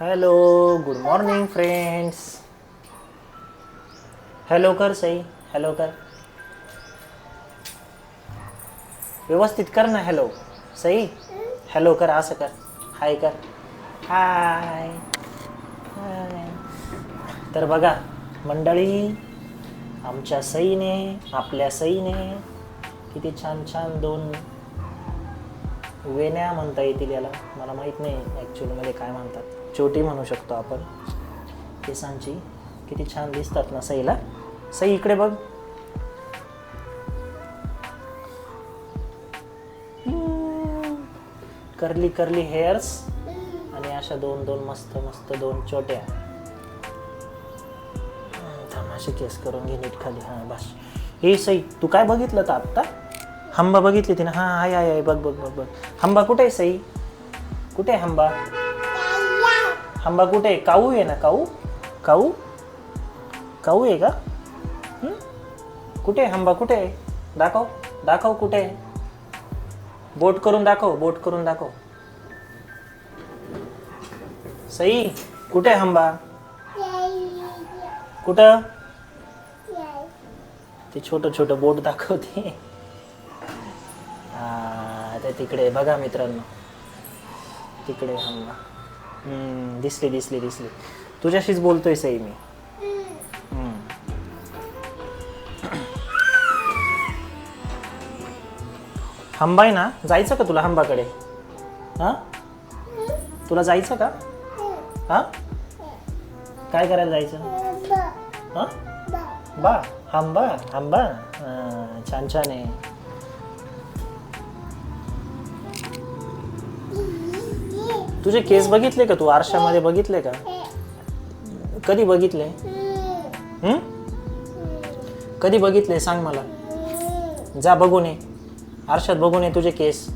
Hello good morning friends hello कर सई hello कर व्यवस्थित कर ना हॅलो सई हॅलो कर असं कर हाय कर हाय हाय तर बघा मंडळी आमच्या सईने आपल्या सईने किती छान छान दोन वेण्या म्हणता येतील याला. मला माहीत नाही ॲक्च्युलीमध्ये काय म्हणतात. चोटी म्हणू शकतो आपण. केसांची. किती छान दिसतात ना सईला. सई इकडे बघ. करली करली हेअर्स. आणि अशा दोन दोन मस्त मस्त दोन छोट्या थांब केस करून घे नीट खाली. हां बस. हे सई तू काय बघितलं तर आत्ता? हंबा बघितली ती ना? हाँ हाय हाय हाय बघ बघ बघ बघ. हंबा कुठे आहे सई? कुठे आहे हंबा हंबा कुठे आहे? काऊ आहे ना काऊ? काऊ? काऊ आहे का? हं? कुठे आहे हंबा कुठे आहे? दाखव दाखव कुठे आहे? बोट करून दाखव बोट करून दाखव. सई कुठे आहे हंबा कुठं? ते छोटं छोटं बोट दाखवते. तिकडे. बघा मित्रांनो. तिकडे हंबा हम्म, दिसली दिसली दिसली. तुझ्याशीच बोलतोय सई मी. हम्म. हंबा आहे ना? जायचं का तुला हंबाकडे? हां? तुला जायचं का? हां? काय करायला जायचं? हां? बा. हंबा. हंबा. छान छान आहे. तुझे केस बघितले का तू? आरशामध्ये बघितले का? कधी बघितले? हं? कधी बघितले? सांग मला. जा बघून ये. आरशात बघून ये तुझे केस.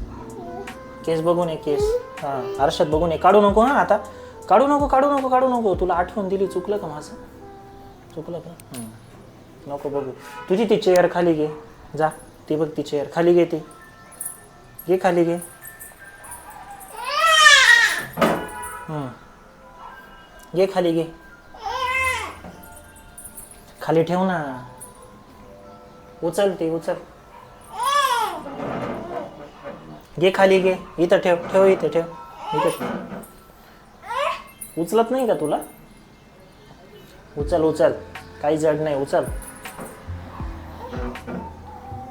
केस बघून ये केस. हां आरशात बघून ये. काढू नको हां आता. काढू नको काढू नको काढू नको. तुला आठवण दिली चुकलं का माझं? चुकलं का? हं. नको बघू. तुझी ती चेअर खाली घे. जा ती बघ ती चेअर खाली घे ती. घे खाली घे. हं. घे खाली घे. खाली ठेव ना. उचल ती उचल. घे खाली घे. इथं ठेव ठेव इथं ठेव. इथं ठेव. उचलत नाही का तुला? उचल उचल. काही जड नाही उचल.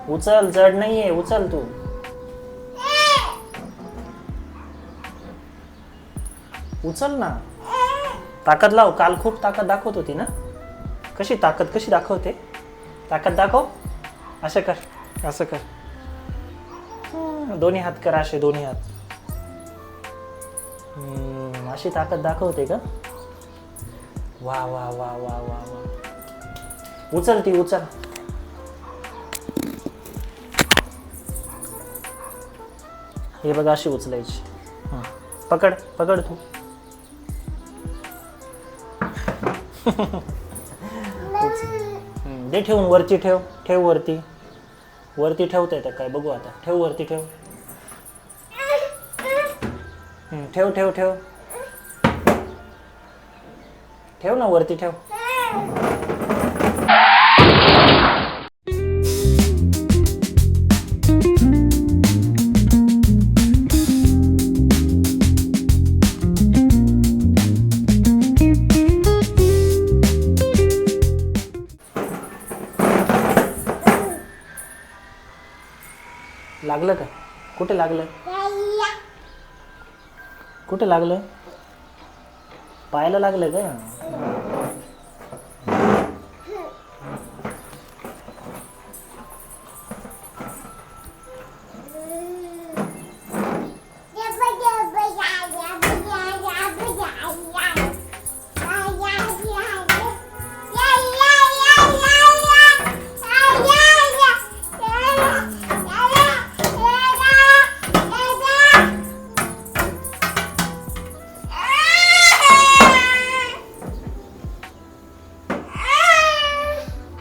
उचल जड नाहीये उचल तू. उचल ना. ताकद लाव. काल खूप ताकद दाखवत होती ना? कशी ताकद? कशी दाखवते? ताकद दाखव. असं कर. असं कर. दोन्ही हात कर असे दोन्ही हात. अशी ताकद दाखवते का? वा वा वा वा वा वा. उचल ती उचल. हे बघा अशी उचलायची. पकड पकड तू. दे ठेवून वरती ठेव. ठेव वरती. वरती ठेवता येतं काय? बघू आता. ठेव वरती ठेव. ठेव ठेव ठेव. ठेव ना वरती ठेव. लागलं का? कुठे लागलं? कुठे लागलं? पायाला लागलं का?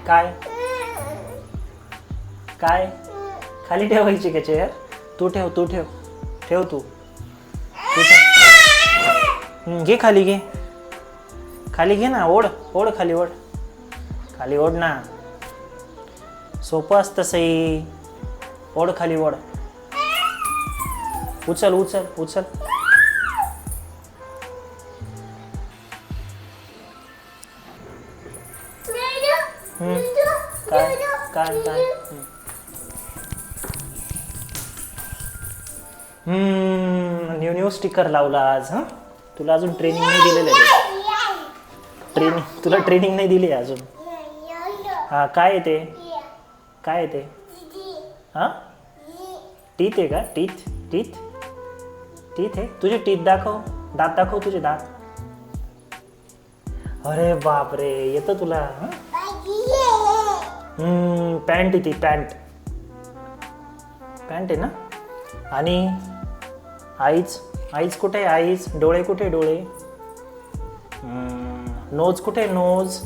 काय? काय? खाली ठेवायची का चेअर तू ठेव तू ठेव. ठेव तू. तू ठेव. घे खाली घे. खाली घे ना ओढ ओढ खाली ओढ. खाली ओढ ना. सोपं असतं सई. ओढ खाली ओढ. उचल उचल उचल. काय काय काय न्यू न्यू स्टिकर लावला आज हा? तुला अजून ट्रेनिंग नाही दिलेलं आहे. ट्रेनिंग तुला ट्रेनिंग नाही दिली आहे अजून? हा काय येते काय येते हा? टीथ आहे का? टीथ टीथ टीथ आहे? तुझे टीथ दाखव. दात दाखव तुझे दात. अरे बापरे येतं तुला हं? पॅन्ट आहे ती पॅन्ट. पॅन्ट आहे ना? आणि आईच आईच कुठे आहे? आईच डोळे कुठे डोळे? नोज कुठे नोज.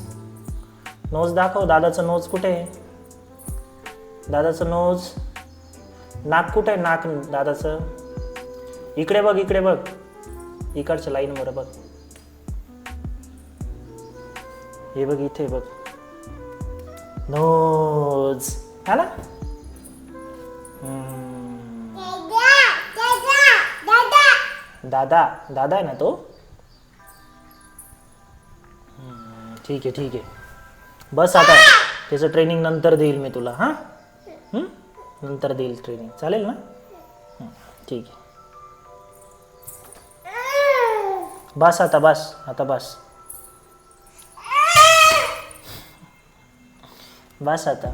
नोज दाखव दादाचं नोज कुठे आहे? दादाचं नोज. नाक कुठे आहे? नाक दादाचं. इकडे बघ इकडे बघ. इकडच्या लाईनवर बघ. हे बघ इथे बघ. नोज. आला? दादा दादा आहे ना तो? ठीक आहे ठीक आहे. बस आता. त्याचं ट्रेनिंग नंतर देईल मी तुला हां? नंतर देईल ट्रेनिंग चालेल ना? ठीक आहे. बस आता बस. आता बस. बस आता